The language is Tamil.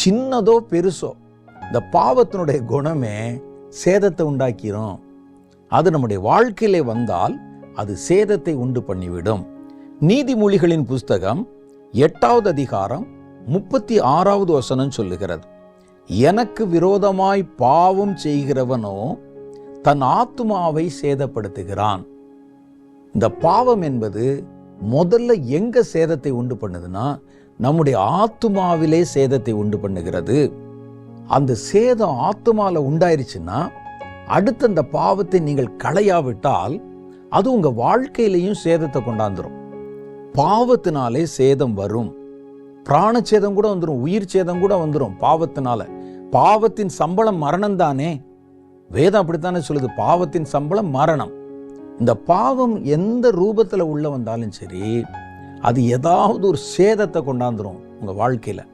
சின்னதோ பெருசோ இந்த பாவத்தினுடைய குணமே சேதத்தை உண்டாக்கிறோம் அது நம்முடைய வாழ்க்கையிலே வந்தால் அது சேதத்தை உண்டு பண்ணிவிடும். நீதிமொழிகளின் புஸ்தகம் எட்டாவது அதிகாரம் முப்பத்தி ஆறாவது வசனம் சொல்லுகிறது எனக்கு விரோதமாய் பாவம் செய்கிறவனோ தன் ஆத்துமாவை சேதப்படுத்துகிறான். இந்த பாவம் என்பது முதல்ல எங்க சேதத்தை உண்டு பண்ணுதுன்னா நம்முடைய ஆத்துமாவிலே சேதத்தை உண்டு பண்ணுகிறது. அந்த சேதம் ஆத்துமாவில் உண்டாயிருச்சுன்னா அடுத்த அந்த பாவத்தை நீங்கள் களையாவிட்டால் அது உங்கள் வாழ்க்கையிலையும் சேதத்தை கொண்டாந்துடும் பாவத்தினாலே சேதம் வரும். பிராண சேதம் கூட வந்துடும் உயிர் சேதம் கூட வந்துடும் பாவத்தினால. பாவத்தின் சம்பளம் மரணம் தானே? வேதம் அப்படித்தானே சொல்லுது பாவத்தின் சம்பளம் மரணம். இந்த பாவம் எந்த ரூபத்தில் உள்ள வந்தாலும் சரி அது ஏதாவது ஒரு சேதத்தை கொண்டாந்துரும் உங்கள் வாழ்க்கையில்.